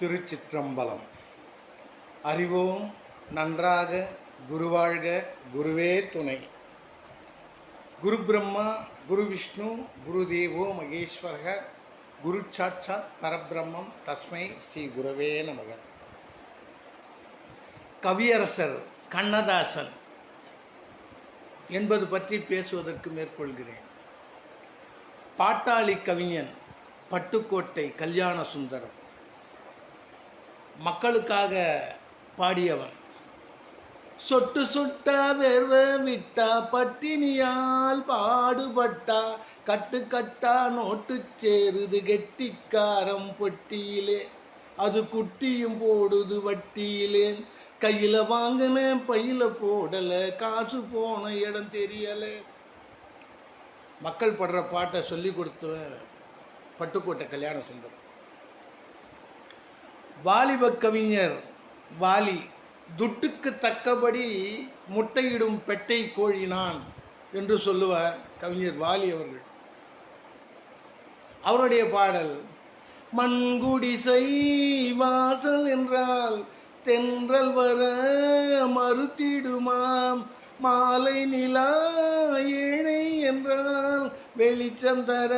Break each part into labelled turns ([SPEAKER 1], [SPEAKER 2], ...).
[SPEAKER 1] திருச்சிற்றம்பலம். அறிவோம் நன்றாக குருவாழ்க குருவே துணை. குரு பிரம்மா குரு விஷ்ணு குரு தேவோ மகேஸ்வரக குரு சாட்சாத் பரபிரம்மம் தஸ்மை ஸ்ரீ குருவே நமக. கவியரசர் கண்ணதாசன் என்பது பற்றி பேசுவதற்கு மேற்கொள்கிறேன். பாட்டாளி கவிஞன் பட்டுக்கோட்டை கல்யாண சுந்தரம். மக்களுக்காக பாடியவன். சொட்டு சொட்டா வேர்வ விட்டா பட்டினியால் பாடுபட்டா கட்டு கட்டா நோட்டு சேருது கெட்டிக்காரம் பொட்டியிலே. அது குட்டியும் போடுது வட்டியிலே. கையில் வாங்கினேன் பையில் போடலை காசு போன இடம் தெரியலை. மக்கள் படுற பாட்டை சொல்லி கொடுத்துவேன் பட்டுக்கோட்டை கல்யாண சுந்தரம். வாலிப கவிஞர் வாலி துட்டுக்கு தக்கபடி முட்டையிடும் பெட்டை கோழி நான் என்று சொல்லுவார் கவிஞர் வாலி அவர்கள். அவருடைய பாடல் மண்குடிசை வாசல் என்றால் தென்றல் வர மறுத்திடுமாம். மாலை நிலா ஏழை என்றால் வெளிச்சம் தர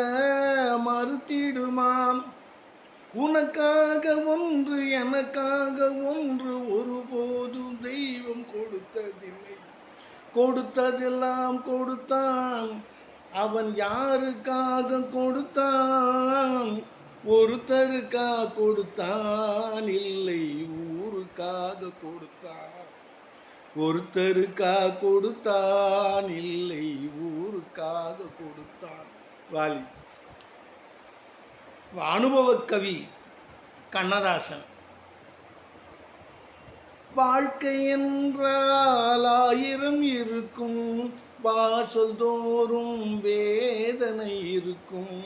[SPEAKER 1] மறுத்திடுமாம். உனக்காக ஒன்று எனக்காக ஒன்று ஒருபோதும் தெய்வம் கொடுத்ததில்லை. கொடுத்ததெல்லாம் கொடுத்தான். அவன் யாருக்காக கொடுத்தான்? ஒருத்தருக்கா கொடுத்தான். இல்லை ஊருக்காக கொடுத்தான். ஒருத்தருக்கா கொடுத்தான். இல்லை ஊருக்காக கொடுத்தான். வாலி. அனுபவ கவி கண்ணதாசன். வாழ்க்கை என்றால் ஆயிரம் இருக்கும் வாசல் தோறும் வேதனை இருக்கும்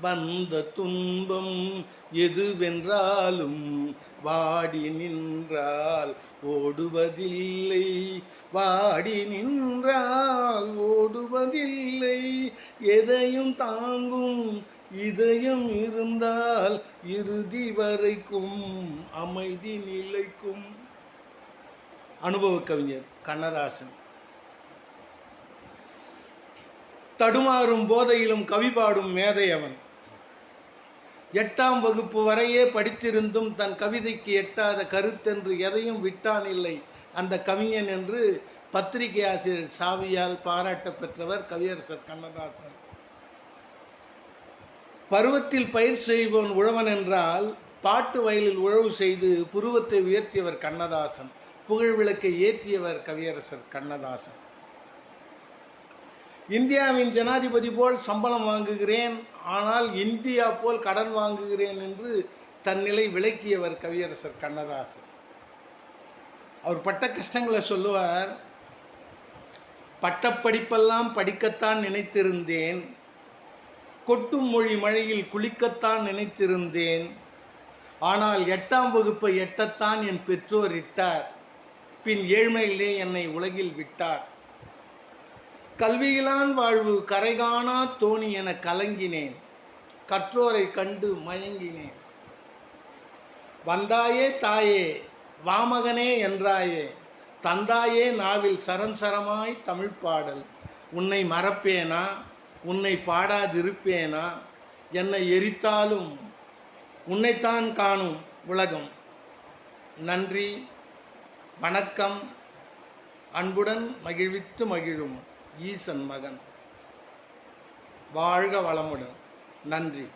[SPEAKER 1] வந்த துன்பம் எதுவென்றாலும் வாடி நின்றால் ஓடுவதில்லை வாடி நின்றால் ஓடுவதில்லை எதையும் தாங்கும் இதயம் இருந்தால் இறுதி வரைக்கும் அமைதி நிலைக்கும். அனுபவ கவிஞர் கண்ணதாசன். தடுமாறும் போதையிலும் கவி பாடும் மேதை அவன். எட்டாம் வகுப்பு வரையே படித்திருந்தும் தன் கவிதைக்கு எட்டாத கருத்தென்று எதையும் விட்டான் இல்லை. அந்த கவிஞன் என்று பத்திரிகை ஆசிரியர் சாவியால் பாராட்ட பெற்றவர் கவியரசர் கண்ணதாசன். பருவத்தில் பயிர் செய்வோன் உழவன் என்றால் பாட்டு வயலில் உழவு செய்து புருவத்தை உயர்த்தியவர் கண்ணதாசன் புகழ் விளக்கை ஏற்றியவர் கவியரசர் கண்ணதாசன். இந்தியாவின் ஜனாதிபதி போல் சம்பளம் வாங்குகிறேன் ஆனால் இந்தியா போல் கடன் வாங்குகிறேன் என்று தன்னிலை விளக்கியவர் கவியரசர் கண்ணதாசன். அவர் பட்ட கஷ்டங்களை சொல்லுவார் பட்டப்படிப்பெல்லாம் படிக்கத்தான் நினைத்திருந்தேன் கொட்டும் மொழி மழையில் குளிக்கத்தான் நினைத்திருந்தேன். ஆனால் எட்டாம் வகுப்பை எட்டத்தான் என் பெற்றோர் இட்டார். பின் ஏழ்மையிலே என்னை உலகில் விட்டார். கல்வியிலான் வாழ்வு கரைகானா தோணி என கலங்கினேன். கற்றோரை கண்டு மயங்கினேன். வந்தாயே தாயே வாமகனே என்றாயே. தந்தாயே நாவில் சரஞ்சரமாய் தமிழ் பாடல். உன்னை மறப்பேனா? உன்னை பாடாதிருப்பேனா? என்னை எரித்தாலும் உன்னைத்தான் காணும் உலகம். நன்றி வணக்கம். அன்புடன் மகிழ்வித்து மகிழும் ஈசன் மகன். வாழ்க வளமுடன். நன்றி.